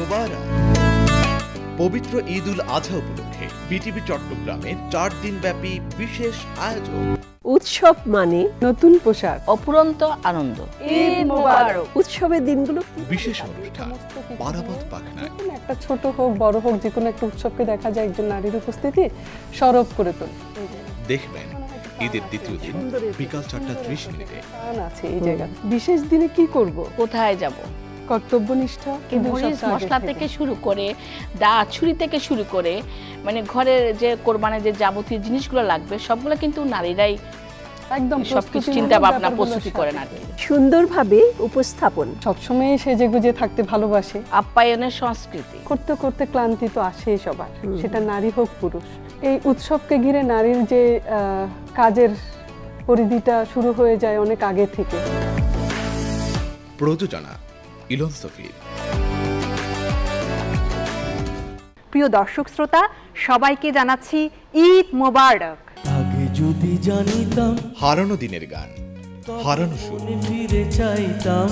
মোবারক। পবিত্র ঈদ উল আজহা উপলক্ষে বিটিভি চট্টগ্রামে চার দিন ব্যাপী বিশেষ আয়োজন। উৎসব মানে নতুন পোশাক অপুরন্ত আনন্দ। ঈদ মোবারক। উৎসবের দিনগুলো বিশেষ অনুষ্ঠান বারাবত পাখনায় একটা ছোট হোক বড় হোক যে কোনো একটা উৎসবকে দেখা যায় একজন নারীর উপস্থিতি সরব করে তোলে। দেখবেন ঈদের দ্বিতীয় দিন বিকাল চারটা ত্রিশ মিনিটে। আছে এই জায়গা বিশেষ দিনে কি করব? কোথায় যাব? কর্তব্যনিষ্ঠা কিন্তু মশলা থেকে। শুরু করে দা ছুরি থেকে শুরু করে মানে ঘরের যে কোরবানের যে যাবতীয় জিনিসগুলো লাগবে সবগুলো কিন্তু নারীরাই একদম সবকিছু চিন্তা ভাবনা প্রস্তুতি করেন আর কি। সুন্দরভাবে উপস্থাপন। সবসময় সেজে গুজে থাকতে ভালোবাসে। আপ্যায়নের সংস্কৃতি। করতে করতে ক্লান্তি তো আসেই সবার। সেটা নারী হোক পুরুষ। এই উৎসবকে ঘিরে নারীর যে আহ, কাজের পরিধিটা শুরু হয়ে যায় অনেক আগে থেকে। প্রযোজনা। ইলন সফির প্রিয় দর্শক শ্রোতা সবাইকে জানাচ্ছি ঈদ মোবারক। আগে যদি জানিতাম হারানো দিনের গান হারানো সুর। ফিরে চাইতাম।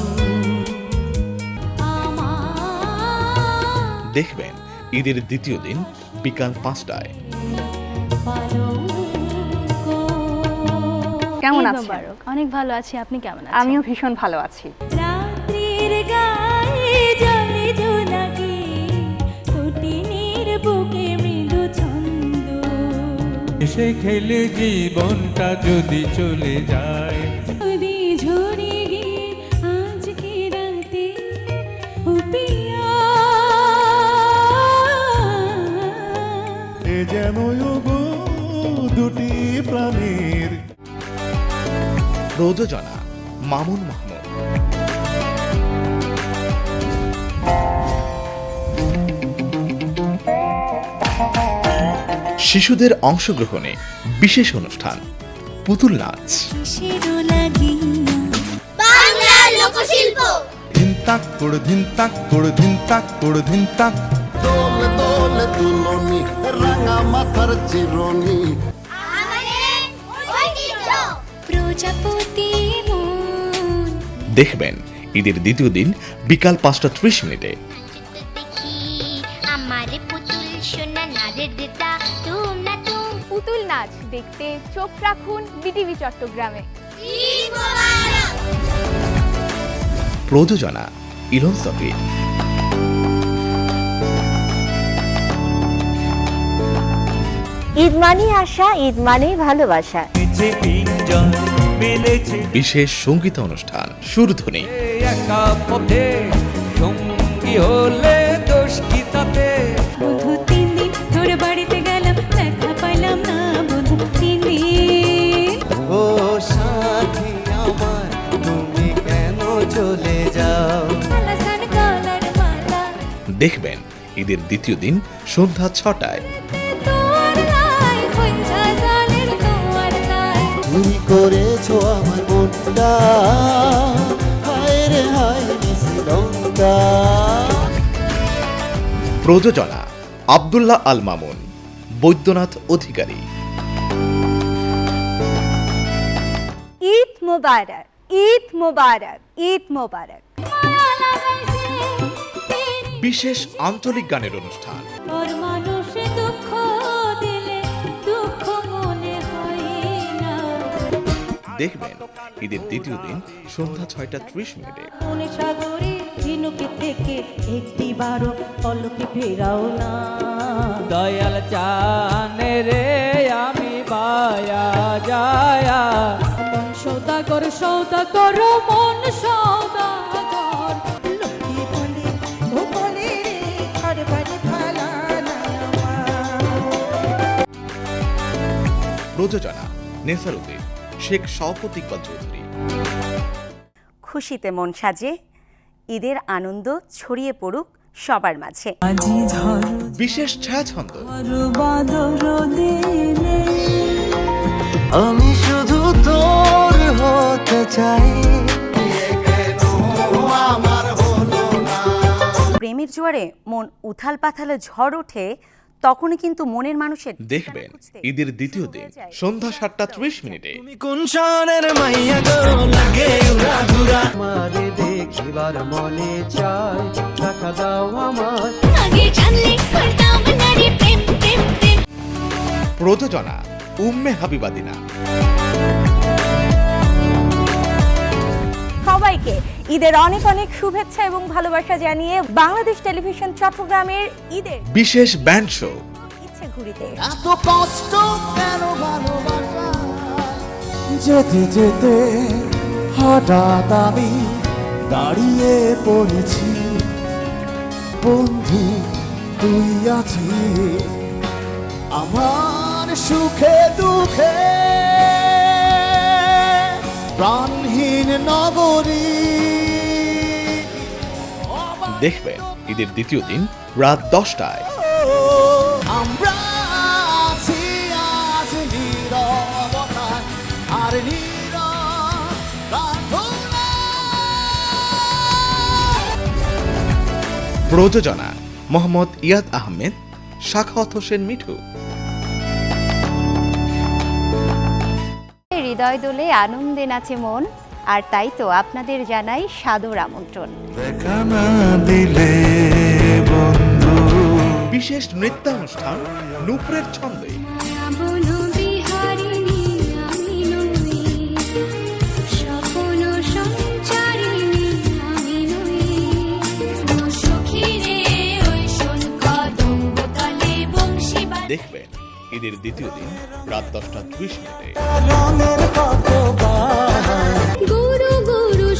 দেখবেন ঈদের দ্বিতীয় দিন বিকাল পাঁচটায়। কেমন আছেন? অনেক ভালো আছি আপনি কেমন আছেন? আমিও ভীষণ ভালো আছি। গায়ে জলে জোনাকি কুটিনীর বুকে মৃদু ছন্দ। এসে খেলে জীবনটা যদি চলে যায়। নদী ঝরে গিয়ে আজকে রাতে এ যেন দুটি প্রাণীর। প্রযোজনা মামুন মাহমুদ। শিশুদের অংশগ্রহণে বিশেষ অনুষ্ঠান পুতুল নাচ। কিসেরও বাংলার লোকশিল্প। ধিন তাক ধিন তাক ধিন তাক করে ধিন তাক দোল দোল দুলনি রাঙা মাথার চিরনি। প্রজাপতি দেখবেন ঈদের দ্বিতীয় দিন বিকাল পাঁচটা ত্রিশ মিনিটে। আমার পুতুল সোনা নাদের দেতা। না তুম পুতুল নাচ দেখতে চোখ রাখুন বিটিভি চট্টগ্রামে। প্রযোজনা ইলন সফির। ঈদ মানেই আশা ঈদ মানেই ভালোবাসা। বিশেষ সংগীত অনুষ্ঠান সুরধ্বনি। সঙ্গী হলে দেখবেন। ঈদের দ্বিতীয় দিন সন্ধ্যা ছটায়। তুমি করেছ আমার মনটা? হায় রে হায় শ্রীলঙ্কা প্রযোজনা আবদুল্লাহ আল মামুন বৈদ্যনাথ অধিকারী। ঈদ মোবারক ঈদ মোবারক ঈদ মোবারক। বিশেষ আঞ্চলিক গানের অনুষ্ঠান। ওর মানুষ দুঃখ দিলে দুঃখ মনে হয় না দেখবেন ঈদের দ্বিতীয় দিন সন্ধ্যা ছয়টা ত্রিশ মিনিটে। মনে সাগরে ঝিনুকে থেকে একটি বারো পলকে ফেরাও না। দয়াল চানে রে আমি বায়া যায়া। মন সৌদাগর সৌদাগর মন সৌদাগর প্রযোজনা নেসারুদ্দিন শেখ শওকত ইকবাল চৌধুরী। খুশিতে মন সাজে ঈদের আনন্দ ছড়িয়ে পড়ুক সবার মাঝে। বিশেষ ছায়াছন্দ। আমি শুধু তোর হতে চাই। আমার হলো না প্রেমের জোয়ারে মন উথাল পাথালে ঝড় ওঠে তখনই কিন্তু মনের মানুষের দেখবেন ঈদের দ্বিতীয় দিন সন্ধ্যা সাতটা ত্রিশ মিনিটে। প্রযোজনা উম্মে হাবিবাদিনা। সবাইকে ঈদের অনেক অনেক শুভেচ্ছা এবং ভালোবাসা জানিয়ে বাংলাদেশ টেলিভিশন চট্টগ্রামের ঈদের বিশেষ ব্যান্ড শো। ইচ্ছে ঘুরিতে এত কষ্ট কেন ভালোবাসা? যেতে যেতে হঠাৎ আমি দাঁড়িয়ে পড়েছি। বন্ধু তুই আছিস? আমার সুখে দুঃখে প্রাণহীন নগরী দেখবেন। ঈদের দ্বিতীয় দিন রাত দশটায়। প্রযোজনা মোহাম্মদ ইয়াদ আহমেদ শাখাওয়াত হোসেন মিঠু। হৃদয় দোলে আনন্দে নাচে মন আর তাই তো আপনাদের জানাই সাদর আমন্ত্রণ। দেখা না দিলে বন্ধু। বিশেষ নৃত্যানুষ্ঠান নুপুরের ছন্দে। দেখবেন ঈদের দ্বিতীয় দিন রাত দশটা ত্রিশ মিনিটে।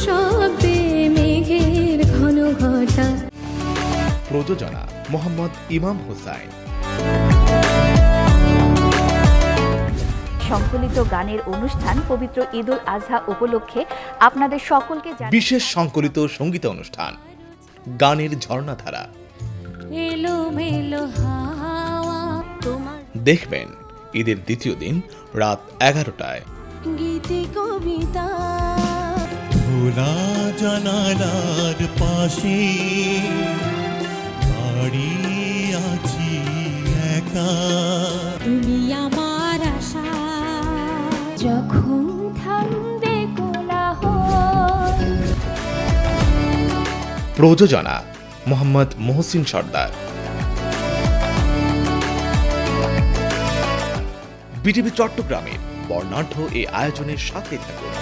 শব্দে মেঘের ঘন ঘটা। প্রযোজনা মোহাম্মদ ইমাম হোসাইন। সংকলিত গানের অনুষ্ঠান পবিত্র ঈদুল আজহা উপলক্ষে আপনাদের সকলকে বিশেষ সংকলিত সংগীত অনুষ্ঠান গানের ঝর্ণাধারা। দেখবেন ঈদের দ্বিতীয় দিন রাত এগারোটায়। গীতি কবিতা খোলা জানালার পাশে দাঁড়িয়ে আছি একা। তুমি আমার আশা যখন থামবে প্রযোজনা মোহাম্মদ মোহসিন সর্দার। বিটিভি চট্টগ্রামের বর্ণাঢ্য এই আয়োজনের সাথে থাকুন।